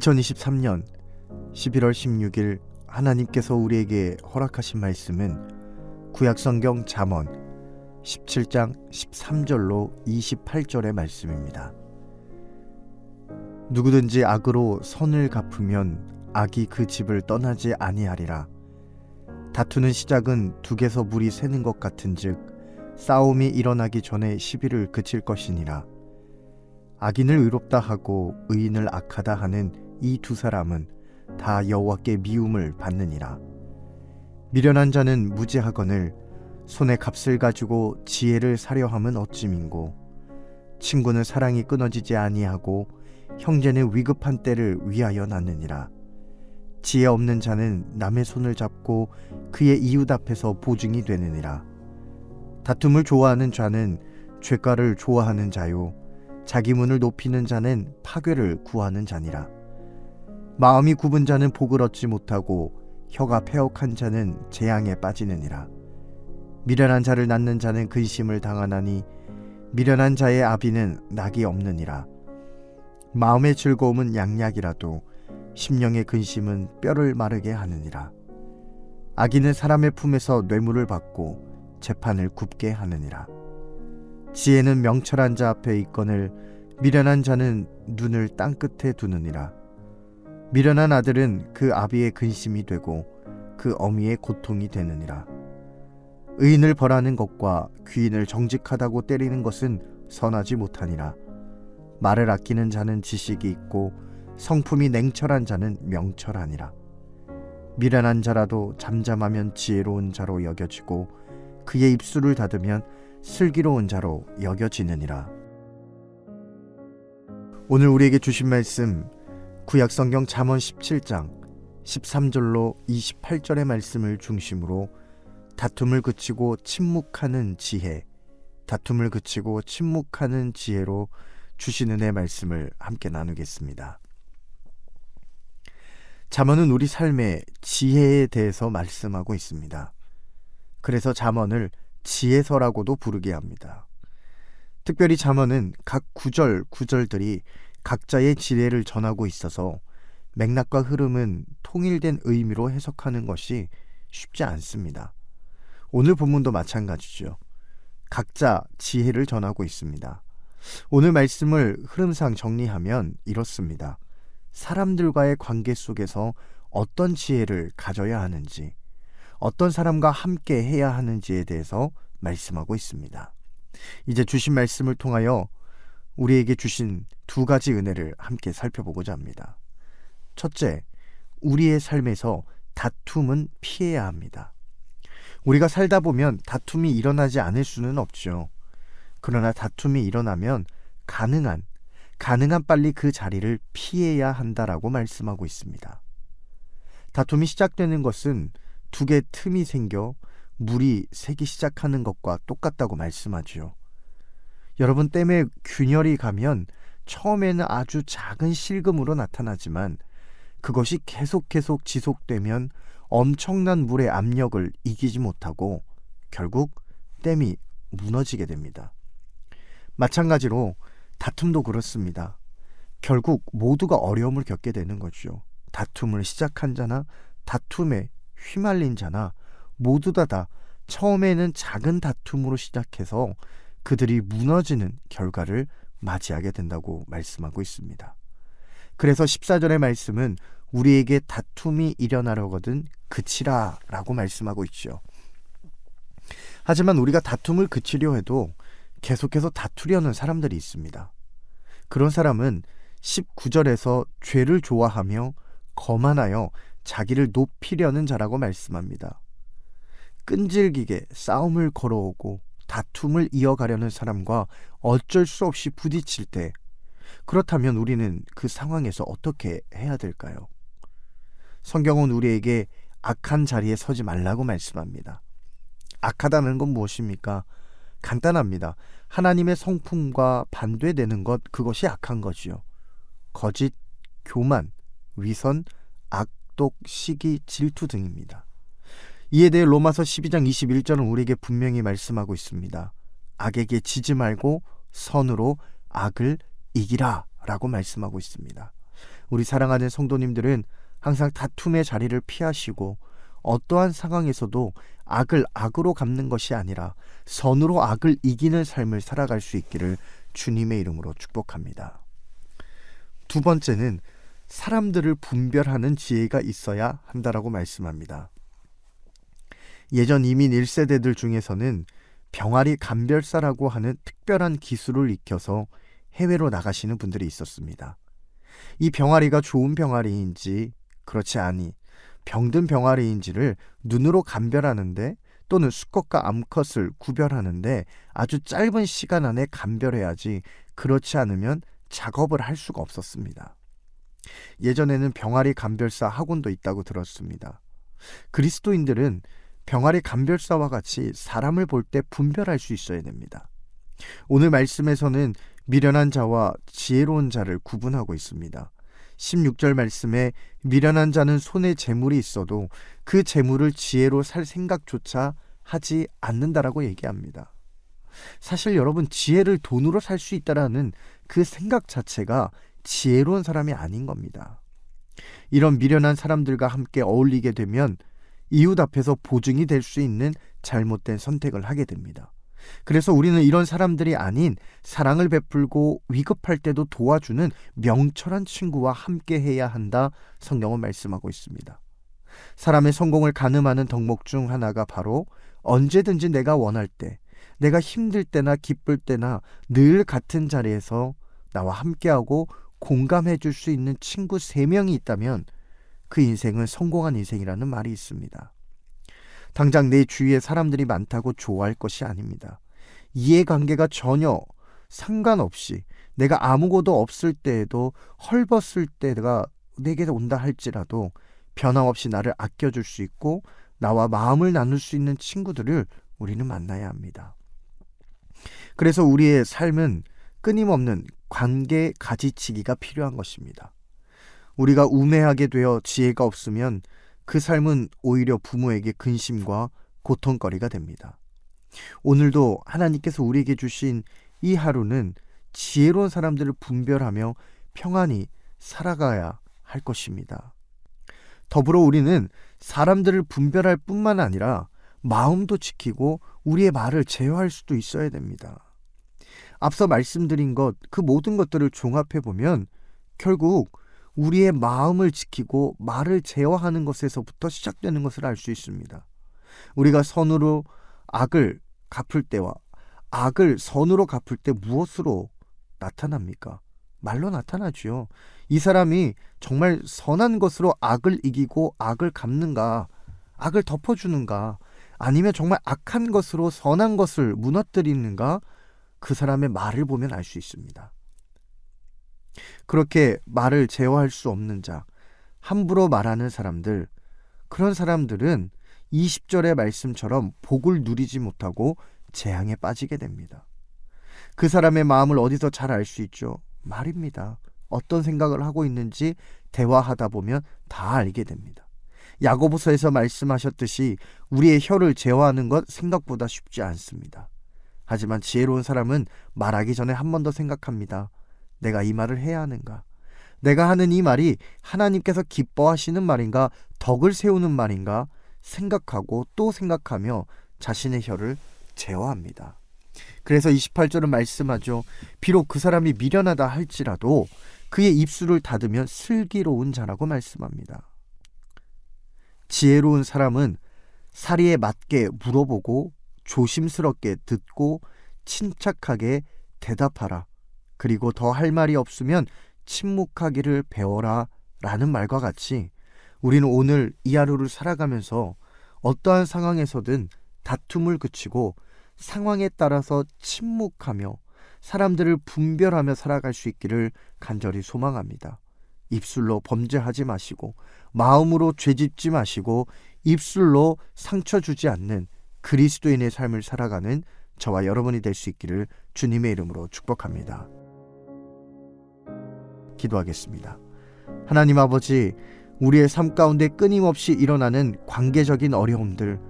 2023년 11월 16일 하나님께서 우리에게 허락하신 말씀은 구약성경 잠언 17장 13절로 28절의 말씀입니다. 누구든지 악으로 선을 갚으면 악이 그 집을 떠나지 아니하리라. 다투는 시작은 둑에서 물이 새는 것 같은즉 싸움이 일어나기 전에 시비를 그칠 것이니라. 악인을 의롭다 하고 의인을 악하다 하는 이 두 사람은 다 여호와께 미움을 받느니라. 미련한 자는 무지하거늘 손에 값을 가지고 지혜를 사려 함은 어찌민고 친구는 사랑이 끊어지지 아니하고 형제는 위급한 때를 위하여 낳느니라. 지혜 없는 자는 남의 손을 잡고 그의 이웃 앞에서 보증이 되느니라. 다툼을 좋아하는 자는 죄가를 좋아하는 자요 자기 문을 높이는 자는 파괴를 구하는 자니라. 마음이 굽은 자는 복을 얻지 못하고 혀가 패역한 자는 재앙에 빠지느니라. 미련한 자를 낳는 자는 근심을 당하나니 미련한 자의 아비는 낙이 없느니라. 마음의 즐거움은 양약이라도 심령의 근심은 뼈를 마르게 하느니라. 악인은 사람의 품에서 뇌물을 받고 재판을 굽게 하느니라. 지혜는 명철한 자 앞에 있거늘 미련한 자는 눈을 땅 끝에 두느니라. 미련한 아들은 그 아비의 근심이 되고 그 어미의 고통이 되느니라. 의인을 벌하는 것과 귀인을 정직하다고 때리는 것은 선하지 못하니라. 말을 아끼는 자는 지식이 있고 성품이 냉철한 자는 명철하니라. 미련한 자라도 잠잠하면 지혜로운 자로 여겨지고 그의 입술을 닫으면 슬기로운 자로 여겨지느니라. 오늘 우리에게 주신 말씀 구약성경 잠언 17장 13절로 28절의 말씀을 중심으로 다툼을 그치고 침묵하는 지혜, 다툼을 그치고 침묵하는 지혜로 주신 은혜 말씀을 함께 나누겠습니다. 잠언은 우리 삶의 지혜에 대해서 말씀하고 있습니다. 그래서 잠언을 지혜서라고도 부르게 합니다. 특별히 잠언은 각 구절 구절들이 각자의 지혜를 전하고 있어서 맥락과 흐름은 통일된 의미로 해석하는 것이 쉽지 않습니다. 오늘 본문도 마찬가지죠. 각자 지혜를 전하고 있습니다. 오늘 말씀을 흐름상 정리하면 이렇습니다. 사람들과의 관계 속에서 어떤 지혜를 가져야 하는지, 어떤 사람과 함께 해야 하는지에 대해서 말씀하고 있습니다. 이제 주신 말씀을 통하여 우리에게 주신 두 가지 은혜를 함께 살펴보고자 합니다. 첫째, 우리의 삶에서 다툼은 피해야 합니다. 우리가 살다 보면 다툼이 일어나지 않을 수는 없죠. 그러나 다툼이 일어나면 가능한, 가능한 빨리 그 자리를 피해야 한다라고 말씀하고 있습니다. 다툼이 시작되는 것은 두 개의 틈이 생겨 물이 새기 시작하는 것과 똑같다고 말씀하지요. 여러분 댐에 균열이 가면 처음에는 아주 작은 실금으로 나타나지만 그것이 계속 계속 지속되면 엄청난 물의 압력을 이기지 못하고 결국 댐이 무너지게 됩니다. 마찬가지로 다툼도 그렇습니다. 결국 모두가 어려움을 겪게 되는 거죠. 다툼을 시작한 자나 다툼에 휘말린 자나 모두 다, 다 처음에는 작은 다툼으로 시작해서 그들이 무너지는 결과를 맞이하게 된다고 말씀하고 있습니다. 그래서 14절의 말씀은 우리에게 다툼이 일어나려거든 그치라 라고 말씀하고 있죠. 하지만 우리가 다툼을 그치려 해도 계속해서 다투려는 사람들이 있습니다. 그런 사람은 19절에서 죄를 좋아하며 거만하여 자기를 높이려는 자라고 말씀합니다. 끈질기게 싸움을 걸어오고 다툼을 이어가려는 사람과 어쩔 수 없이 부딪힐 때 그렇다면 우리는 그 상황에서 어떻게 해야 될까요? 성경은 우리에게 악한 자리에 서지 말라고 말씀합니다. 악하다는 건 무엇입니까? 간단합니다. 하나님의 성품과 반대되는 것, 그것이 악한 거지요. 거짓, 교만, 위선, 악독, 시기, 질투 등입니다. 이에 대해 로마서 12장 21절은 우리에게 분명히 말씀하고 있습니다. 악에게 지지 말고 선으로 악을 이기라 라고 말씀하고 있습니다. 우리 사랑하는 성도님들은 항상 다툼의 자리를 피하시고 어떠한 상황에서도 악을 악으로 갚는 것이 아니라 선으로 악을 이기는 삶을 살아갈 수 있기를 주님의 이름으로 축복합니다. 두 번째는 사람들을 분별하는 지혜가 있어야 한다라고 말씀합니다. 예전 이민 1세대들 중에서는 병아리 감별사라고 하는 특별한 기술을 익혀서 해외로 나가시는 분들이 있었습니다. 이 병아리가 좋은 병아리인지 그렇지 아니 병든 병아리인지를 눈으로 감별하는데 또는 수컷과 암컷을 구별하는데 아주 짧은 시간 안에 감별해야지 그렇지 않으면 작업을 할 수가 없었습니다. 예전에는 병아리 감별사 학원도 있다고 들었습니다. 그리스도인들은 병아리 감별사와 같이 사람을 볼 때 분별할 수 있어야 됩니다. 오늘 말씀에서는 미련한 자와 지혜로운 자를 구분하고 있습니다. 16절 말씀에 미련한 자는 손에 재물이 있어도 그 재물을 지혜로 살 생각조차 하지 않는다라고 얘기합니다. 사실 여러분 지혜를 돈으로 살 수 있다라는 그 생각 자체가 지혜로운 사람이 아닌 겁니다. 이런 미련한 사람들과 함께 어울리게 되면 이웃 앞에서 보증이 될 수 있는 잘못된 선택을 하게 됩니다. 그래서 우리는 이런 사람들이 아닌 사랑을 베풀고 위급할 때도 도와주는 명철한 친구와 함께 해야 한다 성경은 말씀하고 있습니다. 사람의 성공을 가늠하는 덕목 중 하나가 바로 언제든지 내가 원할 때, 내가 힘들 때나 기쁠 때나 늘 같은 자리에서 나와 함께하고 공감해 줄 수 있는 친구 세명이 있다면 그 인생은 성공한 인생이라는 말이 있습니다. 당장 내 주위에 사람들이 많다고 좋아할 것이 아닙니다. 이해관계가 전혀 상관없이 내가 아무것도 없을 때에도 헐벗을 때가 내게 온다 할지라도 변함없이 나를 아껴줄 수 있고 나와 마음을 나눌 수 있는 친구들을 우리는 만나야 합니다. 그래서 우리의 삶은 끊임없는 관계 가지치기가 필요한 것입니다. 우리가 우매하게 되어 지혜가 없으면 그 삶은 오히려 부모에게 근심과 고통거리가 됩니다. 오늘도 하나님께서 우리에게 주신 이 하루는 지혜로운 사람들을 분별하며 평안히 살아가야 할 것입니다. 더불어 우리는 사람들을 분별할 뿐만 아니라 마음도 지키고 우리의 말을 제어할 수도 있어야 됩니다. 앞서 말씀드린 것, 그 모든 것들을 종합해 보면 결국 우리의 마음을 지키고 말을 제어하는 것에서부터 시작되는 것을 알 수 있습니다. 우리가 선으로 악을 갚을 때와 악을 선으로 갚을 때 무엇으로 나타납니까? 말로 나타나지요. 이 사람이 정말 선한 것으로 악을 이기고 악을 갚는가, 악을 덮어주는가, 아니면 정말 악한 것으로 선한 것을 무너뜨리는가, 그 사람의 말을 보면 알 수 있습니다. 그렇게 말을 제어할 수 없는 자, 함부로 말하는 사람들, 그런 사람들은 20절의 말씀처럼 복을 누리지 못하고 재앙에 빠지게 됩니다. 그 사람의 마음을 어디서 잘 알 수 있죠? 말입니다. 어떤 생각을 하고 있는지 대화하다 보면 다 알게 됩니다. 야고보서에서 말씀하셨듯이 우리의 혀를 제어하는 것 생각보다 쉽지 않습니다. 하지만 지혜로운 사람은 말하기 전에 한 번 더 생각합니다. 내가 이 말을 해야 하는가? 내가 하는 이 말이 하나님께서 기뻐하시는 말인가? 덕을 세우는 말인가? 생각하고 또 생각하며 자신의 혀를 제어합니다. 그래서 28절은 말씀하죠. 비록 그 사람이 미련하다 할지라도 그의 입술을 닫으면 슬기로운 자라고 말씀합니다. 지혜로운 사람은 사리에 맞게 물어보고 조심스럽게 듣고 침착하게 대답하라. 그리고 더 할 말이 없으면 침묵하기를 배워라. 라는 말과 같이 우리는 오늘 이 하루를 살아가면서 어떠한 상황에서든 다툼을 그치고 상황에 따라서 침묵하며 사람들을 분별하며 살아갈 수 있기를 간절히 소망합니다. 입술로 범죄하지 마시고 마음으로 죄짓지 마시고 입술로 상처 주지 않는 그리스도인의 삶을 살아가는 저와 여러분이 될 수 있기를 주님의 이름으로 축복합니다. 기도하겠습니다. 하나님 아버지, 우리의 삶 가운데 끊임없이 일어나는 관계적인 어려움들,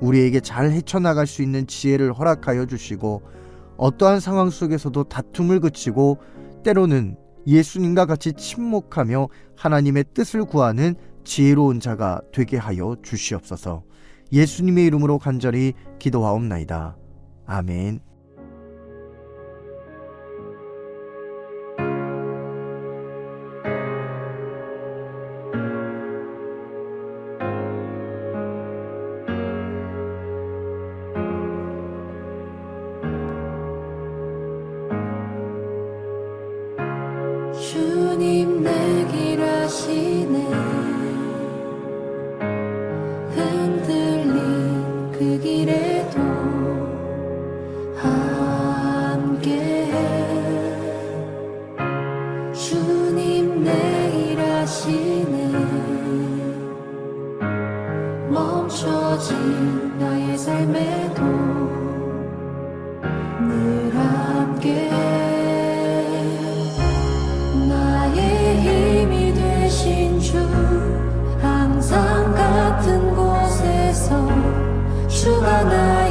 우리에게 잘 헤쳐나갈 수 있는 지혜를 허락하여 주시고, 어떠한 상황 속에서도 다툼을 그치고, 때로는 예수님과 같이 침묵하며 하나님의 뜻을 구하는 지혜로운 자가 되게 하여 주시옵소서. 예수님의 이름으로 간절히 기도하옵나이다. 아멘. 주님 주